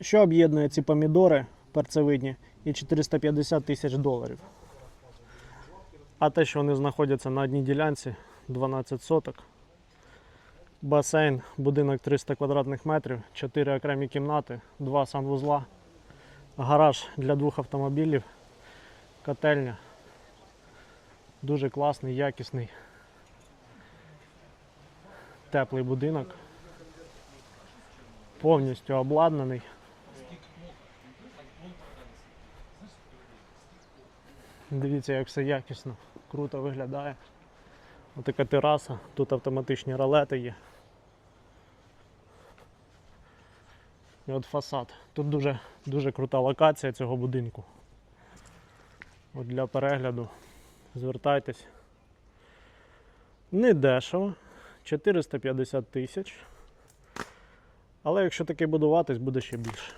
Що об'єднує ці помідори перцевидні і 450 тисяч доларів? А те, що вони знаходяться на одній ділянці 12 соток. Басейн, будинок 300 квадратних метрів, 4 окремі кімнати, 2 санвузла, гараж для двох автомобілів, котельня. Дуже класний, якісний, теплий будинок. Повністю обладнаний. Дивіться, як все якісно, круто виглядає. Отака тераса, тут автоматичні ролети є. І от фасад. Тут дуже, дуже крута локація цього будинку. От для перегляду звертайтесь. Не дешево, 450 тисяч. Але якщо таке будуватись, буде ще більше.